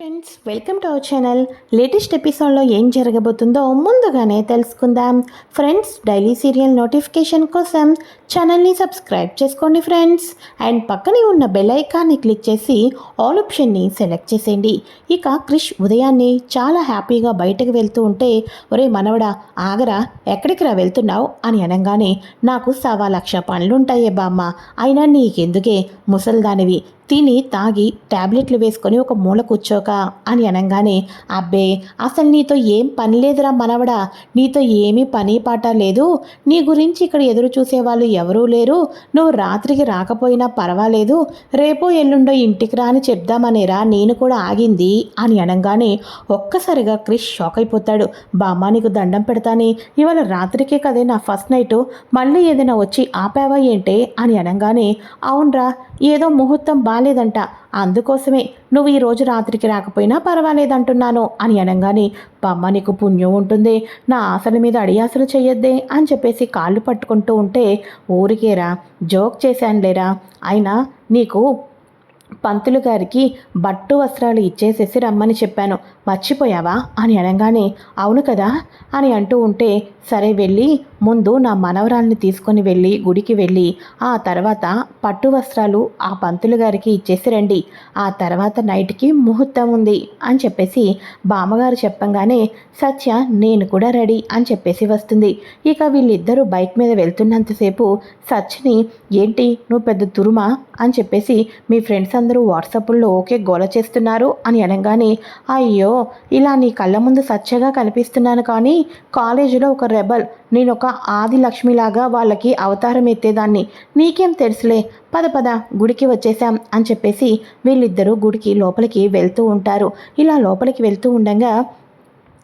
Friends welcome to our channel latest ఎపిసోడ్లో ఏం జరగబోతుందో ముందుగానే తెలుసుకుందాం. ఫ్రెండ్స్ డైలీ సీరియల్ నోటిఫికేషన్ కోసం ఛానల్ని సబ్స్క్రైబ్ చేసుకోండి ఫ్రెండ్స్ అండ్ పక్కనే ఉన్న బెల్ ఐకాన్ని క్లిక్ చేసి ఆల్ ఆప్షన్ని సెలెక్ట్ చేసేయండి. ఇక క్రిష్ ఉదయాన్నే చాలా హ్యాపీగా బయటకు వెళ్తూ ఉంటే ఒరే మనవడా ఆగరా ఎక్కడికి రా వెళ్తున్నావు? అని అనగానే నాకు సవా లక్ష పనులుంటాయే బామ్మ. అయినా నీకెందుకే? ముసల్దానివి. తిని తాగి టాబ్లెట్లు వేసుకొని ఒక మూల కూర్చోక అని అనగానే అబ్బే అసలు నీతో ఏం పని లేదురా మనవడా. నీతో ఏమీ పని పాట లేదు. నీ గురించి ఇక్కడ ఎదురు చూసేవాళ్ళు ఎవరూ లేరు. నువ్వు రాత్రికి రాకపోయినా పర్వాలేదు. రేపో ఎల్లుండో ఇంటికి రా అని చెప్దామనేరా. నేను కూడా ఆగింది అని అనగానే ఒక్కసారిగా క్రిష్ షాక్ అయిపోతాడు బామ్మ నీకు దండం పెడతాని. ఇవాళ రాత్రికే కదే నా ఫస్ట్ నైట్. మళ్ళీ ఏదైనా వచ్చి ఆపావా ఏంటే? అని అనగానే అవునరా. ఏదో ముహూర్తం బాలేదంట. అందుకోసమే నువ్వు ఈ రోజు రాత్రికి రాకపోయినా పర్వాలేదంటున్నాను అని అనగానే బమ్మ నీకు పుణ్యం ఉంటుంది. నా ఆశల మీద అడియాసలు చెయ్యొద్దే అని చెప్పేసి కాళ్ళు పట్టుకుంటూ ఉంటే ఊరికేరా జోక్ చేశానులేరా. అయినా నీకు పంతులు గారికి బట్టు వస్త్రాలు ఇచ్చేసేసి రమ్మని చెప్పాను. మర్చిపోయావా? అని అనగానే అవును కదా అని అంటూ ఉంటే సరే వెళ్ళి ముందు నా మనవరాల్ని తీసుకొని వెళ్ళి గుడికి వెళ్ళి ఆ తర్వాత పట్టు వస్త్రాలు ఆ పంతులు గారికి ఇచ్చేసి రండి. ఆ తర్వాత నైట్కి ముహూర్తం ఉంది అని చెప్పేసి బామ్మగారు చెప్పంగానే సత్య నేను కూడా రెడీ అని చెప్పేసి వస్తుంది. ఇక వీళ్ళిద్దరూ బైక్ మీద వెళ్తున్నంతసేపు సత్యని ఏంటి నువ్వు పెద్ద తురుమా? అని చెప్పేసి మీ ఫ్రెండ్స్ అందరూ వాట్సాప్లో ఓకే గోల చేస్తున్నారు అని అనగానే అయ్యో ఇలా నీ కళ్ళ ముందు సత్యగా కనిపిస్తున్నాను కానీ కాలేజీలో ఒక రెబల్. నేనొక ఆది లక్ష్మిలాగా వాళ్ళకి అవతారం ఎత్తేదాన్ని. నీకేం తెలుసులే? పద పద గుడికి వచ్చేసాం అని చెప్పేసి వీళ్ళిద్దరూ గుడికి లోపలికి వెళ్తూ ఉంటారు. ఇలా లోపలికి వెళ్తూ ఉండగా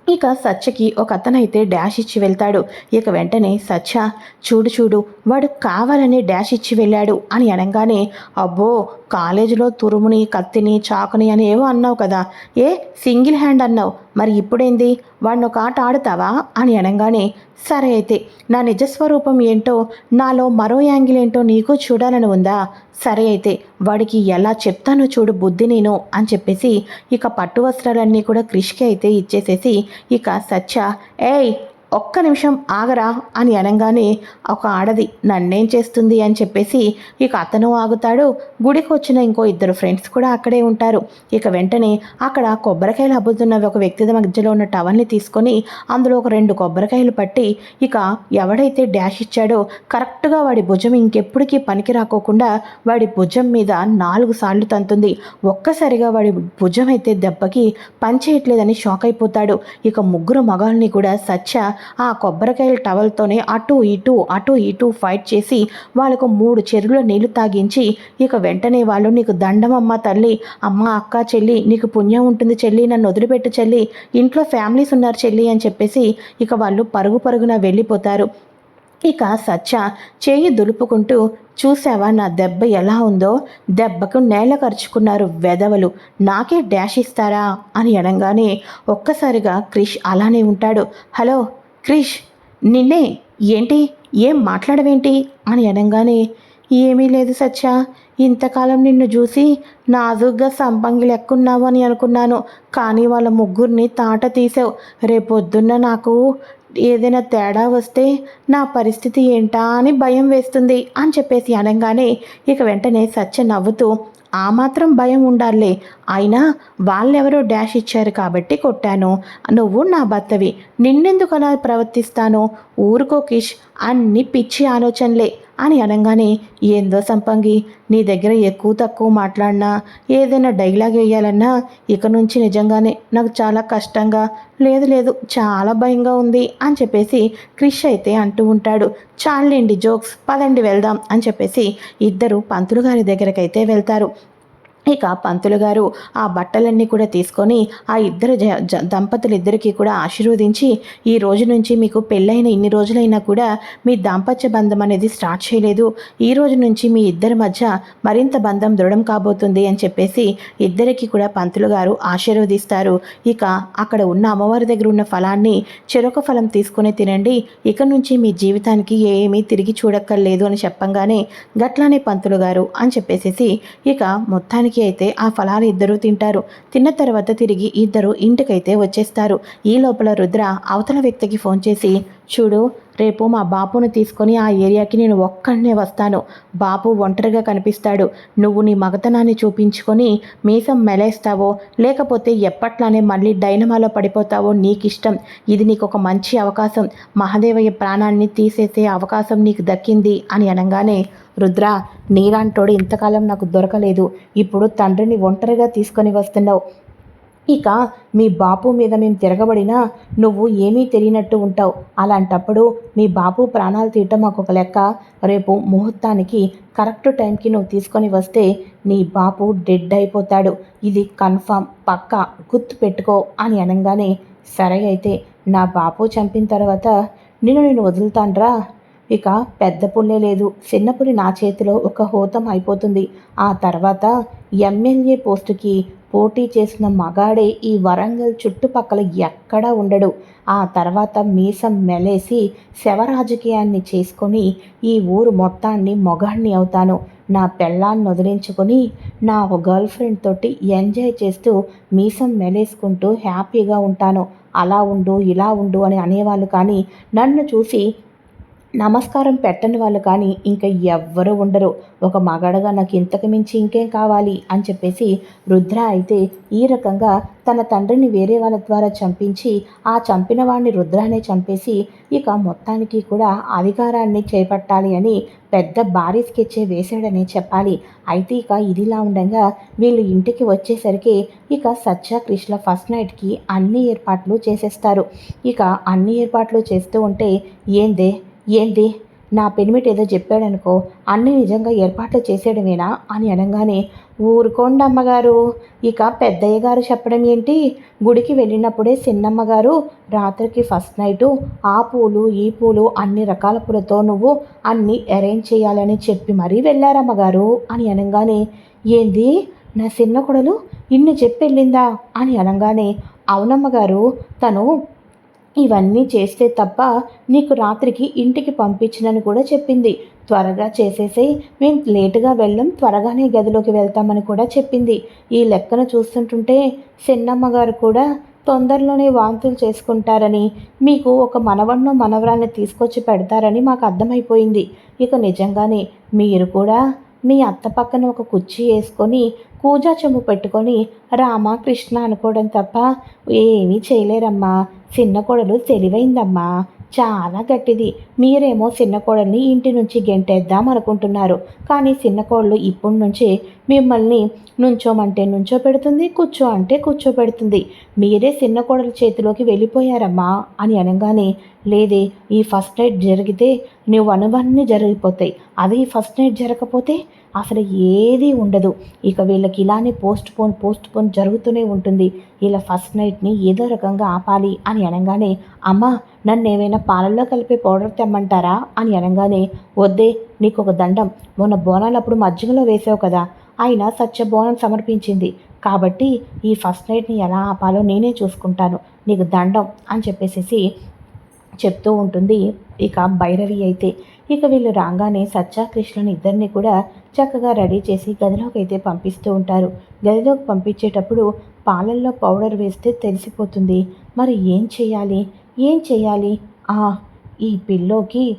ఇక సత్యకి ఒక అతనైతే డాష్ ఇచ్చి వెళ్తాడు. ఇక వెంటనే సత్య చూడు చూడు వాడు కావాలని డాష్ ఇచ్చి వెళ్ళాడు అని అనగానే అబ్బో కాలేజీలో తురుముని కత్తిని చాకుని అని ఏవో అన్నావు కదా. ఏ? సింగిల్ హ్యాండ్ అన్నావు. మరి ఇప్పుడేంది? వాడిని ఒక ఆట ఆడతావా? అని అనగానే సరే అయితే నా నిజస్వరూపం ఏంటో నాలో మరో యాంగిల్ ఏంటో నీకు చూడాలని ఉందా? సరే అయితే వాడికి ఎలా చెప్తానో చూడు బుద్ధి నేను అని చెప్పేసి ఇక పట్టు వస్త్రాలన్నీ కూడా క్రిష్కి అయితే ఇచ్చేసేసి ఇక సత్య ఏయ్ ఒక్క నిమిషం ఆగరా అని అనగానే ఒక ఆడది నన్నేం చేస్తుంది అని చెప్పేసి ఇక అతను ఆగుతాడు. గుడికి వచ్చిన ఇంకో ఇద్దరు ఫ్రెండ్స్ కూడా అక్కడే ఉంటారు. ఇక వెంటనే అక్కడ కొబ్బరికాయలు అబ్బుతున్న ఒక వ్యక్తి మధ్యలో ఉన్న టవల్ని తీసుకొని అందులో ఒక రెండు కొబ్బరికాయలు పట్టి ఇక ఎవడైతే డాష్ ఇచ్చాడో కరెక్ట్గా వాడి భుజం ఇంకెప్పటికీ పనికి రాకోకుండా వాడి భుజం మీద నాలుగు సార్లు తంతుంది. ఒక్కసారిగా వాడి భుజం అయితే దెబ్బకి పనిచేయట్లేదని షాక్ అయిపోతాడు. ఇక ముగ్గురు మగాల్ని కూడా సత్య ఆ కొబ్బరికాయల టవల్తోనే అటు ఇటు అటు ఇటు ఫైట్ చేసి వాళ్ళకు మూడు చెరువుల నీళ్ళు తాగించి ఇక వెంటనే వాళ్ళు నీకు దండమమ్మ తల్లి అమ్మ అక్క చెల్లి నీకు పుణ్యం ఉంటుంది చెల్లి నన్ను వదిలిపెట్టు చెల్లి ఇంట్లో ఫ్యామిలీస్ ఉన్నారు చెల్లి అని చెప్పేసి ఇక వాళ్ళు పరుగు పరుగున వెళ్ళిపోతారు. ఇక సత్య చేయి దులుపుకుంటూ చూసావా నా దెబ్బ ఎలా ఉందో? దెబ్బకు నేల ఖర్చుకున్నారు వెదవలు నాకే డాష్ ఇస్తారా? అని అనగానే ఒక్కసారిగా క్రిష్ అలానే ఉంటాడు. హలో క్రిష్ నిన్నే ఏంటి? ఏం మాట్లాడవేంటి? అని అనగానే ఏమీ లేదు సత్య. ఇంతకాలం నిన్ను చూసి నాజుగ్గా సంపంగి లెక్కున్నావు అని అనుకున్నాను. కానీ వాళ్ళ ముగ్గురిని తాట తీసావు. రేపొద్దున్న నాకు ఏదైనా తేడా వస్తే నా పరిస్థితి ఏంటా అని భయం వేస్తుంది అని చెప్పేసి అనగానే ఇక వెంటనే సత్య నవ్వుతూ ఆ మాత్రం భయం ఉండాలే. అయినా వాళ్ళెవరో డాష్ ఇచ్చారు కాబట్టి కొట్టాను. నువ్వు నా భర్తవి. నిన్నెందుకు అలా ప్రవర్తిస్తాను? ఊరుకో కిష్. అన్ని పిచ్చి ఆలోచనలే అని అనగానే ఏందో సంపంగి నీ దగ్గర ఎక్కువ తక్కువ మాట్లాడినా ఏదైనా డైలాగ్ వేయాలన్నా ఇక నుంచి నిజంగానే నాకు చాలా కష్టంగా లేదు లేదు చాలా భయంగా ఉంది అని చెప్పేసి క్రిష్ అయితే అంటూ ఉంటాడు. చాలండి జోక్స్ పదండి వెళ్దాం అని చెప్పేసి ఇద్దరు పంతులు గారి దగ్గరకైతే వెళ్తారు. ఇక పంతులు గారు ఆ బట్టలన్నీ కూడా తీసుకొని ఆ ఇద్దరు దంపతులిద్దరికీ కూడా ఆశీర్వదించి ఈ రోజు నుంచి మీకు పెళ్ళైన ఇన్ని రోజులైనా కూడా మీ దాంపత్య బంధం అనేది స్టార్ట్ చేయలేదు. ఈ రోజు నుంచి మీ ఇద్దరి మధ్య మరింత బంధం దృఢం కాబోతుంది అని చెప్పేసి ఇద్దరికి కూడా పంతులు గారు ఆశీర్వదిస్తారు. ఇక అక్కడ ఉన్న అమ్మవారి దగ్గర ఉన్న ఫలాన్ని చెరొక ఫలం తీసుకుని తినండి. ఇక నుంచి మీ జీవితానికి ఏమీ తిరిగి చూడక్కర్లేదు అని చెప్పంగానే గట్లానే పంతులు గారు అని చెప్పేసేసి ఇక మొత్తానికి మొత్తానికి అయితే ఆ ఫలాలు ఇద్దరు తింటారు. తిన్న తర్వాత తిరిగి ఇద్దరు ఇంటికైతే వచ్చేస్తారు. ఈ లోపల రుద్ర అవతల వ్యక్తికి ఫోన్ చేసి చూడు రేపు మా బాపును తీసుకొని ఆ ఏరియాకి నేను ఒక్కడనే వస్తాను. బాపు ఒంటరిగా కనిపిస్తాడు. నువ్వు నీ మగతనాన్ని చూపించుకొని మీసం మెలేస్తావో లేకపోతే ఎప్పట్లానే మళ్ళీ డైనమాలో పడిపోతావో నీకిష్టం. ఇది నీకు ఒక మంచి అవకాశం. మహదేవయ్య ప్రాణాన్ని తీసేసే అవకాశం నీకు దక్కింది అని అనగానే రుద్ర నీలాంటోడు ఇంతకాలం నాకు దొరకలేదు. ఇప్పుడు తండ్రిని ఒంటరిగా తీసుకొని వస్తున్నావు. ఇక మీ బాపు మీద మేము తిరగబడినా నువ్వు ఏమీ తెలియనట్టు ఉంటావు. అలాంటప్పుడు మీ బాపు ప్రాణాలు తీయటం మాకు ఒక లెక్క. రేపు ముహూర్తానికి కరెక్ట్ టైంకి నువ్వు తీసుకొని వస్తే నీ బాపు డెడ్ అయిపోతాడు. ఇది కన్ఫామ్. పక్కా గుర్తు పెట్టుకో అని అనగానే సరే అయితే నా బాపు చంపిన తర్వాత నిన్ను నేను వదులుతాన్రా. ఇక పెద్ద పుల్లే లేదు. చిన్న పులి నా చేతిలో ఒక హోతం అయిపోతుంది. ఆ తర్వాత ఎమ్మెల్యే పోస్టుకి పోటీ చేసిన మగాడే ఈ వరంగల్ చుట్టుపక్కల ఎక్కడా ఉండడు. ఆ తర్వాత మీసం మెలేసి శవరాజకీయాన్ని చేసుకొని ఈ ఊరు మొత్తాన్ని మొగాణ్ణి అవుతాను. నా పెళ్ళాన్ని వదిలించుకొని నా గర్ల్ ఫ్రెండ్ తోటి ఎంజాయ్ చేస్తూ మీసం మెలేసుకుంటూ హ్యాపీగా ఉంటాను. అలా ఉండు ఇలా ఉండు అని అనేవాళ్ళు కానీ నన్ను చూసి నమస్కారం పెట్టని వాళ్ళు కానీ ఇంకా ఎవ్వరూ ఉండరు. ఒక మగాడగా నాకు ఇంతకు మించి ఇంకేం కావాలి? అని చెప్పేసి రుద్ర అయితే ఈ రకంగా తన తండ్రిని వేరే వాళ్ళ ద్వారా చంపించి ఆ చంపిన వాడిని రుద్రానే చంపేసి ఇక మొత్తానికి కూడా అధికారాన్ని చేపట్టాలి అని పెద్ద భారీ స్కెచ్చే వేశాడనే చెప్పాలి. అయితే ఇక ఇదిలా ఉండగా వీళ్ళు ఇంటికి వచ్చేసరికి ఇక సత్య కృష్ణ ఫస్ట్ నైట్కి అన్ని ఏర్పాట్లు చేసేస్తారు. ఇక అన్ని ఏర్పాట్లు చేస్తూ ఉంటే ఏందే? ఏంది? నా పెనిమిటి ఏదో చెప్పాడనుకో అన్ని నిజంగా ఏర్పాట్లు చేసేయడమేనా అని అనగానే ఊరుకోండి అమ్మగారు ఇక పెద్దయ్య గారు చెప్పడం ఏంటి? గుడికి వెళ్ళినప్పుడే చిన్నమ్మగారు రాత్రికి ఫస్ట్ నైటు ఆ పూలు ఈ పూలు అన్ని రకాల పూలతో నువ్వు అన్ని అరేంజ్ చేయాలని చెప్పి మరీ వెళ్ళారమ్మగారు అని అనగానే ఏంది? నా చిన్న కొడలు ఇన్ని చెప్పెళ్ళిందా అని అనగానే అవునమ్మగారు తను ఇవన్నీ చేస్తే తప్ప నీకు రాత్రికి ఇంటికి పంపించినని కూడా చెప్పింది. త్వరగా చేసేసే మేము లేటుగా వెళ్ళం త్వరగానే గదిలోకి వెళ్తామని కూడా చెప్పింది. ఈ లెక్కన చూస్తుంటుంటే చిన్నమ్మ గారు కూడా తొందరలోనే వాంతులు చేసుకుంటారని మీకు ఒక మనవన్నో మనవరాన్ని తీసుకొచ్చి పెడతారని మాకు అర్థమైపోయింది. ఇక నిజంగానే మీరు కూడా మీ అత్త పక్కన ఒక కుర్చీ వేసుకొని పూజా చెమ్ము పెట్టుకొని రామ కృష్ణ అనుకోవడం తప్ప ఏమీ చేయలేరమ్మా. చిన్న కోడలు తెలివైందమ్మా. చాలా గట్టిది. మీరేమో చిన్న కోడల్ని ఇంటి నుంచి గెంటేద్దాం అనుకుంటున్నారు. కానీ చిన్న కోడలు ఇప్పటి నుంచి మిమ్మల్ని నుంచోమంటే నుంచో పెడుతుంది కూర్చో అంటే కూర్చో పెడుతుంది మీరే చిన్న కోడల చేతిలోకి వెళ్ళిపోయారమ్మా అని అనగానే లేదే ఈ ఫస్ట్ నైట్ జరిగితే నువ్వు అనువన్నీ జరిగిపోతాయి. అది ఫస్ట్ నైట్ జరగకపోతే అసలు ఏది ఉండదు. ఇక వీళ్ళకి ఇలానే పోస్ట్ పోన్ పోస్ట్ పోన్ జరుగుతూనే ఉంటుంది. ఇలా ఫస్ట్ నైట్ని ఏదో రకంగా ఆపాలి అని అనగానే అమ్మ నన్ను ఏమైనా పాలల్లో కలిపే పౌడర్ తెమ్మంటారా అని అనగానే వద్దే నీకు ఒక దండం. మొన్న బోనాలప్పుడు మజ్జిగలో వేసావు కదా ఆయన సత్య బోనం సమర్పించింది. కాబట్టి ఈ ఫస్ట్ నైట్ని ఎలా ఆపాలో నేనే చూసుకుంటాను. నీకు దండం అని చెప్పేసి చెప్తూ ఉంటుంది. ఇక భైరవి అయితే. ఇక వీళ్ళు రాగానే సత్యాకృష్ణుని ఇద్దరిని కూడా చక్కగా రెడీ చేసి గదిలోకి అయితే పంపిస్తూ ఉంటారు. గదిలోకి పంపించేటప్పుడు పాలల్లో పౌడర్ వేస్తే తెలిసిపోతుంది. మరి ఏం చేయాలి? ఏం చేయాలి? ఈ పిల్లోకి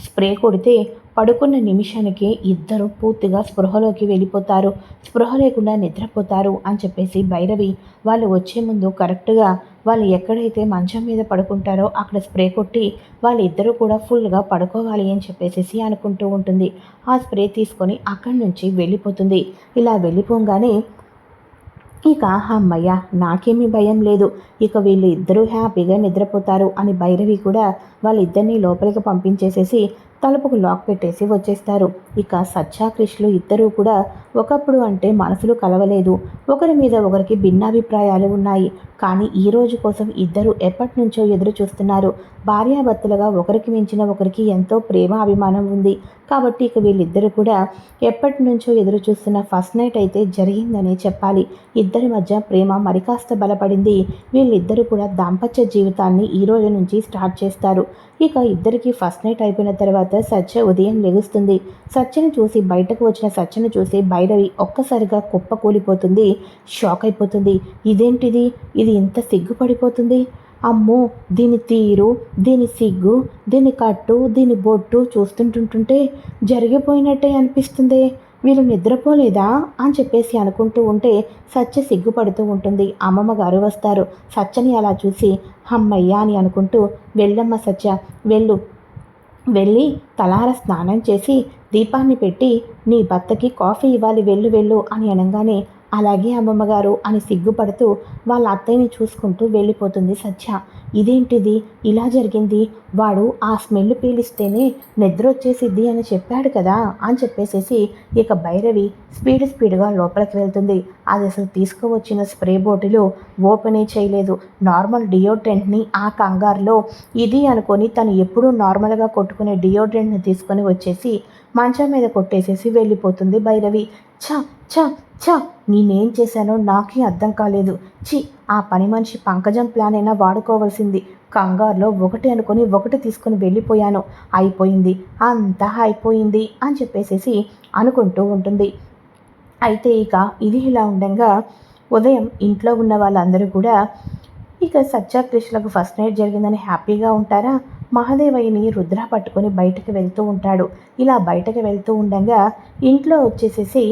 స్ప్రే కొడితే పడుకున్న నిమిషానికి ఇద్దరు పూర్తిగా స్పృహలోకి వెళ్ళిపోతారు. స్పృహ లేకుండా నిద్రపోతారు అని చెప్పేసి భైరవి వాళ్ళు వచ్చే ముందు కరెక్ట్గా వాళ్ళు ఎక్కడైతే మంచం మీద పడుకుంటారో అక్కడ స్ప్రే కొట్టి వాళ్ళిద్దరూ కూడా ఫుల్గా పడుకోవాలి అని చెప్పేసి అనుకుంటూ ఉంటుంది. ఆ స్ప్రే తీసుకొని అక్కడి నుంచి వెళ్ళిపోతుంది. ఇలా వెళ్ళిపోగానే ఇక అమ్మయ్య నాకేమీ భయం లేదు. ఇక వీళ్ళు ఇద్దరూ హ్యాపీగా నిద్రపోతారు అని భైరవి కూడా వాళ్ళిద్దరినీ లోపలికి పంపించేసేసి తలుపుకు లాక్ పెట్టేసి వచ్చేస్తారు. ఇక సత్యాకృష్లు ఇద్దరూ కూడా ఒకప్పుడు అంటే మనసులు కలవలేదు. ఒకరి మీద ఒకరికి భిన్నాభిప్రాయాలు ఉన్నాయి. కానీ ఈ రోజు కోసం ఇద్దరు ఎప్పటి నుంచో ఎదురు చూస్తున్నారు భార్యాభర్తలుగా ఒకరికి మించిన ఒకరికి ఎంతో ప్రేమ అభిమానం ఉంది. కాబట్టి ఇక వీళ్ళిద్దరూ కూడా ఎప్పటి నుంచో ఎదురు చూస్తున్న ఫస్ట్ నైట్ అయితే జరిగిందనే చెప్పాలి. ఇద్దరి మధ్య ప్రేమ మరికాస్త బలపడింది. వీళ్ళిద్దరూ కూడా దాంపత్య జీవితాన్ని ఈ రోజు నుంచి స్టార్ట్ చేస్తారు. ఇక ఇద్దరికి ఫస్ట్ నైట్ అయిపోయిన తర్వాత సత్య ఉదయం లెగుస్తుంది. సత్యను చూసి బయటకు వచ్చిన సత్యను చూసి భైరవి ఒక్కసారిగా కుప్ప కూలిపోతుంది. షాక్ అయిపోతుంది. ఇదేంటిది? ఇది ఇంత సిగ్గుపడిపోతుంది? అమ్మో! దీని తీరు దీని సిగ్గు దీని కట్టు దీని బొట్టు చూస్తుంటుంటుంటే జరిగిపోయినట్టే అనిపిస్తుంది. వీళ్ళు నిద్రపోలేదా అని చెప్పేసి అనుకుంటూ ఉంటే సత్య సిగ్గుపడుతూ ఉంటుంది. అమ్మమ్మ గారు వస్తారు. సత్యని అలా చూసి అమ్మయ్య అని అనుకుంటూ వెళ్ళమ్మ సత్య వెళ్ళు. వెళ్ళి తలార స్నానం చేసి దీపాన్ని పెట్టి నీ భర్తకి కాఫీ ఇవ్వాలి. వెళ్ళు వెళ్ళు అని అనగానే అలాగే అమ్మమ్మగారు అని సిగ్గుపడుతూ వాళ్ళ అత్తయ్యని చూసుకుంటూ వెళ్ళిపోతుంది సత్య. ఇదేంటిది? ఇలా జరిగింది. వాడు ఆ స్మెల్ పీలిస్తేనే నిద్ర వచ్చేసిద్ది అని చెప్పాడు కదా అని చెప్పేసేసి ఇక భైరవి స్పీడ్ స్పీడ్గా లోపలికి వెళ్తుంది. అది అసలు తీసుకువచ్చిన స్ప్రే బాటిల్ ఓపెనే చేయలేదు. నార్మల్ డియోడ్రెంట్ని ఆ కంగారులో ఇది అనుకొని తను ఎప్పుడూ నార్మల్గా కొట్టుకునే డియోడ్రెంట్ని తీసుకొని వచ్చేసి మంచం మీద కొట్టేసేసి వెళ్ళిపోతుంది భైరవి. ఛ! ఛ ఛ నేనేం చేశానో నాకే అర్థం కాలేదు. చి ఆ పని మనిషి పంకజం ప్లాన్ అయినా వాడుకోవాల్సింది. కంగారులో ఒకటి అనుకొని ఒకటి తీసుకొని వెళ్ళిపోయాను. అయిపోయింది. అంతా అయిపోయింది అని చెప్పేసేసి అనుకుంటూ ఉంటుంది. అయితే ఇక ఇది ఇలా ఉండగా ఉదయం ఇంట్లో ఉన్న వాళ్ళందరూ కూడా ఇక సత్యాకృష్ణలకు ఫస్ట్ నైట్ జరిగిందని హ్యాపీగా ఉంటారా? మహాదేవయ్యని రుద్ర పట్టుకొని బయటకు వెళ్తూ ఉంటాడు. ఇలా బయటకు వెళ్తూ ఉండగా ఇంట్లో వచ్చేసేసి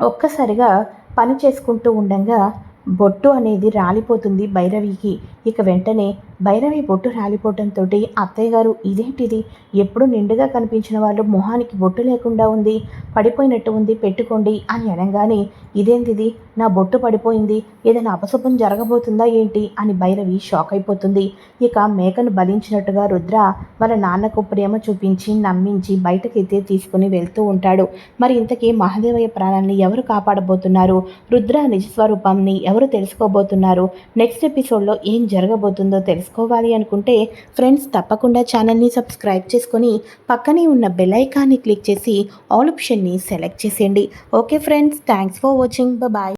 ఒక్కసారిగా పని చేసుకుంటూ ఉండగా బొట్టు అనేది రాలిపోతుంది భైరవికి. ఇక వెంటనే భైరవి బొట్టు రాలిపోవడంతో అత్తయ్య గారు ఇదేంటిది? ఎప్పుడు నిండుగా కనిపించిన వాళ్ళు మొహానికి బొట్టు లేకుండా ఉంది పడిపోయినట్టు ఉంది పెట్టుకోండి అని అనగానే ఇదేంటిది? నా బొట్టు పడిపోయింది. ఏదైనా అపశుభం జరగబోతుందా ఏంటి? అని భైరవి షాక్ అయిపోతుంది. ఇక మేకను బలించినట్టుగా రుద్ర వాళ్ళ నాన్నకు ప్రేమ చూపించి నమ్మించి బయటకైతే తీసుకుని వెళ్తూ ఉంటాడు. మరి ఇంతకీ మహాదేవయ్య ప్రాణాన్ని ఎవరు కాపాడబోతున్నారు? రుద్ర నిజస్వరూపాన్ని ఎవరు తెలుసుకోబోతున్నారు? నెక్స్ట్ ఎపిసోడ్లో ఏం జరగబోతుందో తెలుసుకోవాలి అనుకుంటే ఫ్రెండ్స్ తప్పకుండా ఛానల్ని సబ్స్క్రైబ్ చేసుకొని పక్కనే ఉన్న బెల్ ఐకాన్ని క్లిక్ చేసి ఆల్ ఆప్షన్ని సెలెక్ట్ చేసేయండి. Okay friends thanks for watching. Bye.